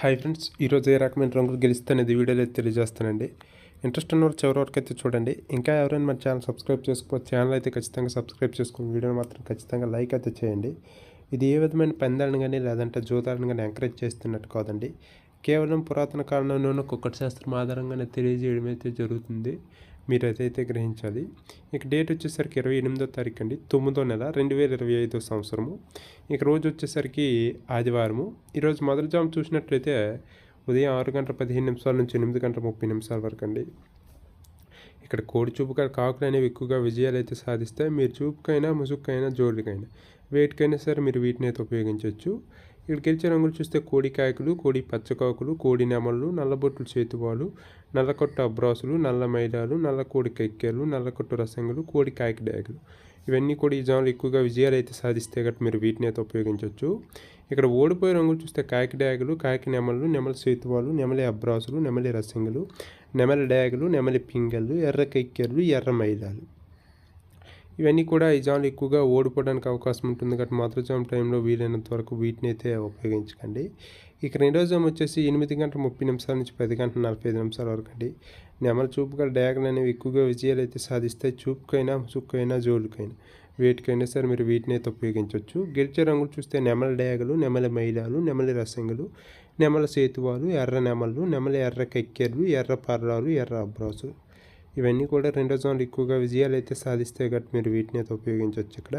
Hi friends ఈరోజు ఏ రకమైన రంగులు గెలుస్తానేది వీడియోలో తెలియజేస్తానండి. ఇంట్రెస్ట్ ఉన్న వాళ్ళు చివరి వరకు అయితే చూడండి. ఇంకా ఎవరైనా మన ఛానల్ సబ్స్క్రైబ్ చేసుకోవచ్చు ఛానల్ అయితే ఖచ్చితంగా సబ్స్క్రైబ్ చేసుకుని వీడియోని మాత్రం ఖచ్చితంగా లైక్ అయితే చేయండి. ఇది ఏ విధమైన పందాలను కానీ లేదంటే జూదాలను కానీ ఎంకరేజ్ చేస్తున్నట్టు కాదండి. కేవలం పురాతన కాలంలోనే కుక్కటి శాస్త్రం ఆధారంగానే తెలియజేయడం అయితే జరుగుతుంది. మీరు ఏదైతే గ్రహించాలి. ఇక డేట్ వచ్చేసరికి ఇరవై ఎనిమిదో తారీఖు అండి తొమ్మిదో నెల రెండు వేల ఇరవై ఐదో సంవత్సరము. ఇక రోజు వచ్చేసరికి ఆదివారము. ఈరోజు మొదటి జాము చూసినట్లయితే ఉదయం ఆరు గంటల పదిహేను నిమిషాల నుంచి ఎనిమిది గంటల ముప్పై నిమిషాల వరకు అండి ఇక్కడ కోడి చూపుగా కాకులు అనేవి ఎక్కువగా విజయాలు అయితే సాధిస్తాయి. మీరు చూపుకైనా ముసుగుకైనా జోడికైనా వేటికైనా సరే మీరు వీటిని అయితే ఉపయోగించవచ్చు. ఇక్కడ గెలిచే రంగులు చూస్తే కోడి కాయకులు కోడి పచ్చకాకులు కోడి నెమళ్ళు నల్లబొట్లు చేతువాలు నల్లకొట్ట అబ్రాసులు నల్ల మైదాలు నల్ల కోడి కైక్కేలు నల్లకొట్టు రసంగులు కోడి కాయక డాగులు. ఇవన్నీ కూడా ఈ జాములు ఎక్కువగా విజయాలు అయితే సాధిస్తే గట్ట మీరు వీటిని అయితే ఉపయోగించవచ్చు. ఇక్కడ ఓడిపోయే రంగులు చూస్తే కాయక డాగులు కాయక నెమళ్ళు నెమలి సేతువాలు నెమలి అబ్రాసులు నెమలి రసంగులు నెమలి డ్యాగులు నెమలి పింగళ్ళు ఎర్ర కైక్కెర్లు ఎర్ర మైలాలు ఇవన్నీ కూడా ఈ జాములు ఎక్కువగా ఓడిపోవడానికి అవకాశం ఉంటుంది కాబట్టి మధురజాము టైంలో వీలైనంత వరకు వీటిని అయితే ఉపయోగించకండి. ఇక రెండో జాము వచ్చేసి ఎనిమిది గంటల ముప్పై నిమిషాల నుంచి పది గంటల నలభై ఐదు నిమిషాల వరకు అండి. నెమల చూపుగా డ్యాగన్ అనేవి ఎక్కువగా విజయాలు అయితే సాధిస్తాయి. చూపుకైనా చుక్కైనా జోలుకైనా. వేటికైనా సరే మీరు వీటిని అయితే ఉపయోగించవచ్చు గెలిచే రంగులు చూస్తే నెమల డ్యాగలు నెమలి మైలాలు నెమలి రసంగులు నెమల సేతువాలు ఎర్ర నెమలు నెమలి ఎర్ర కెక్కెర్లు ఎర్ర పర్రాలు ఎర్ర అబ్రాసు. ఇవన్నీ కూడా రెండో జోన్లు ఎక్కువగా విజయాలు అయితే సాధిస్తే కాబట్టి మీరు వీటిని అయితే ఉపయోగించవచ్చు ఇక్కడ.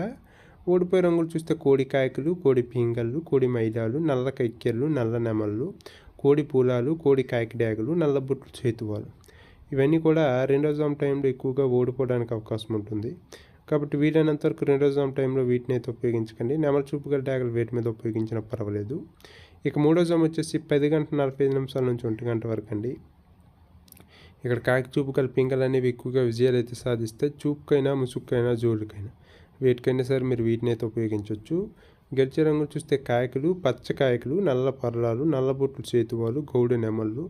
ఓడిపోయే రంగులు చూస్తే కోడి కాయకులు కోడి పింగళ్ళు కోడి మైదాలు నల్ల కైక్కెళ్ళు నల్ల నెమళ్ళు కోడి పూలాలు కోడి కాయకడాగులు నల్ల బుట్లు చేతువాలు ఇవన్నీ కూడా రెండో జామ్ టైంలో ఎక్కువగా ఓడిపోవడానికి అవకాశం ఉంటుంది. కాబట్టి వీలైనంత వరకు రెండో టైంలో వీటిని అయితే ఉపయోగించకండి. నెమల చూపుగల డ్యాగులు వీటి మీద ఉపయోగించిన పర్వాలేదు. ఇక మూడో జామ్ వచ్చేసి పది గంట నలభై ఐదు నిమిషాల నుంచి ఒంటి గంట వరకు అండి. ఇక్కడ కాకి చూపు గల పింగలు అనేవి ఎక్కువగా విజయాలు అయితే సాధిస్తే చూపుకైనా ముసుక్కైనా జోడుకైనా వేటికైనా సరే మీరు వీటిని అయితే ఉపయోగించవచ్చు. గెలిచే రంగులు చూస్తే కాయకులు పచ్చ కాయకులు నల్ల పర్లాలు నల్ల బొట్లు చేతువాలు గౌడు నెమళ్ళు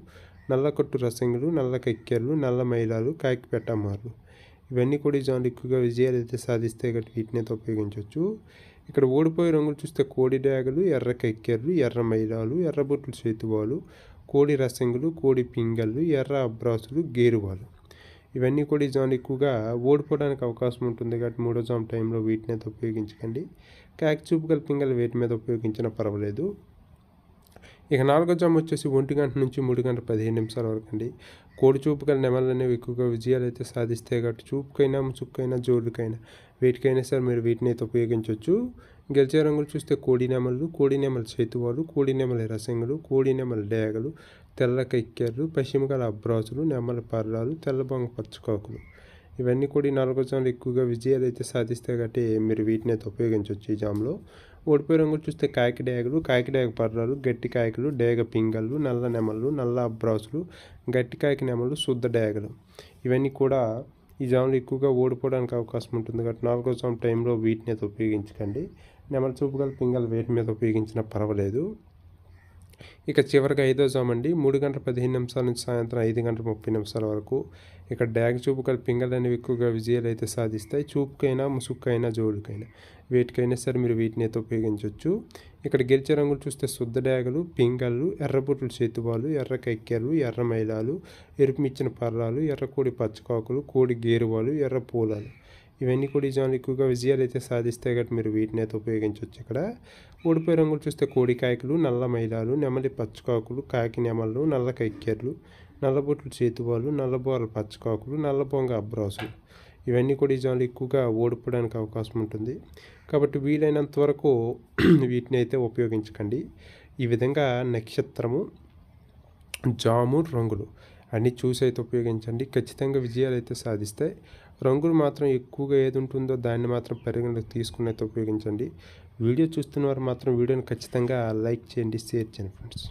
నల్ల కొట్టు రసంగులు నల్ల కెక్కెర్లు నల్ల మైలాలు కాయకు పెట్టమార్లు ఇవన్నీ కూడా జాన్లు ఎక్కువగా విజయాలు అయితే సాధిస్తే గట్టి వీటిని అయితే ఉపయోగించవచ్చు. ఇక్కడ ఓడిపోయే రంగులు చూస్తే కోడి డ్యాగలు ఎర్ర కెక్కెర్లు ఎర్ర మైలాలు ఎర్ర బొట్లు చేతువాలు కోడి రసంగులు కోడి పింగళ్ళు ఎర్ర అబ్రాసులు గేరువాలు. ఇవన్నీ కూడా ఈ జాన్లు ఎక్కువగా ఓడిపోవడానికి అవకాశం ఉంటుంది కాబట్టి మూడో జామ్ టైంలో వీటిని అయితే ఉపయోగించకండి. క్యాక్ చూపు గల పింగళ్ళు వేటి మీద ఉపయోగించినా పర్వాలేదు. ఇక నాలుగో జామ్ వచ్చేసి ఒంటి గంట నుంచి మూడు గంటల పదిహేను నిమిషాల వరకు అండి. కోడి చూపు గల నెమలు అనేవి ఎక్కువగా విజయాలు అయితే సాధిస్తాయి కాబట్టి చూపుకైనా ముసుక్కైనా జోడుకైనా వేటికైనా సరే మీరు వీటిని అయితే ఉపయోగించవచ్చు. గెలిచే రంగులు చూస్తే కోడి నెమలు కోడి నెమల చేతువాలు కోడి నెమల రసంగులు కోడి నెమల డేగలు తెల్ల కైక్కెర్లు పశ్చిమగల అబ్రాజులు నెమల పర్రాలు తెల్లబొంగ పచ్చకాకులు. ఇవన్నీ కూడా నాలుగో జాములు ఎక్కువగా విజయాలు అయితే సాధిస్తాయి కాబట్టి మీరు వీటిని అయితే ఉపయోగించవచ్చు ఈ జామ్లో. ఓడిపోయే రంగులు చూస్తే కాకి డేగలు కాకి డేగ పర్రాలు గట్టి కాయకులు డేగ పింగళ్ళు నల్ల నెమలు నల్ల అబ్రాసులు గట్టి కాయకి నెమలు శుద్ధ డేగలు. ఇవన్నీ కూడా ఈ జాములు ఎక్కువగా ఓడిపోవడానికి అవకాశం ఉంటుంది కాబట్టి నాలుగో జామ్ టైంలో వీటిని అయితే ఉపయోగించకండి. నెమల చూపు గల పింగల్ వేటి మీద ఉపయోగించినా పర్వాలేదు. ఇక చివరిగా ఐదో జామ్ అండి. మూడు గంటల పదిహేను నిమిషాల నుంచి సాయంత్రం ఐదు గంటల ముప్పై నిమిషాల వరకు ఇక్కడ డ్యాగ్ చూపు గల పింగల్ అనేవి ఎక్కువగా విజయాలు అయితే సాధిస్తాయి. చూపుకైనా ముసుక్కైనా జోడుకైనా. వేటికైనా సరే మీరు వీటిని అయితే ఉపయోగించవచ్చు ఇక్కడ గెలిచే రంగులు చూస్తే శుద్ధ డ్యాగులు పింగళ్ళు ఎర్రబుట్లు చేతువాలు ఎర్ర కక్కెలు ఎర్ర మైలాలు ఎరుపు మిచ్చిన పర్రాలు ఎర్ర కోడి పచ్చకాకులు కోడి గేరువాలు ఎర్ర పూలాలు. ఇవన్నీ కూడా ఈ ఎక్కువగా విజయాలు అయితే సాధిస్తే కాబట్టి మీరు వీటిని అయితే ఉపయోగించవచ్చు ఇక్కడ. ఓడిపోయే రంగులు చూస్తే కోడికాయకులు నల్ల మైలాలు నెమలి పచ్చకాకులు కాకి నెమళ్ళు నల్ల కైక్కెర్లు నల్లబొట్లు చేతువాలు నల్లబోరల పచ్చకాకులు నల్లబొంగ అబ్రాసులు. ఇవన్నీ కూడా ఈ జాన్లు ఎక్కువగా ఓడిపోవడానికి అవకాశం ఉంటుంది. కాబట్టి వీలైనంత వరకు వీటిని అయితే ఉపయోగించకండి. ఈ విధంగా నక్షత్రము జాము రంగులు అన్నీ చూసి అయితే ఉపయోగించండి. ఖచ్చితంగా విజయాలు అయితే సాధిస్తాయి. రంగులు మాత్రం ఎక్కువగా ఏది ఉంటుందో దాన్ని మాత్రం పరిగణలోకి తీసుకుని అయితే ఉపయోగించండి. వీడియో చూస్తున్న వారు మాత్రం వీడియోని ఖచ్చితంగా లైక్ చేయండి షేర్ చేయండి ఫ్రెండ్స్.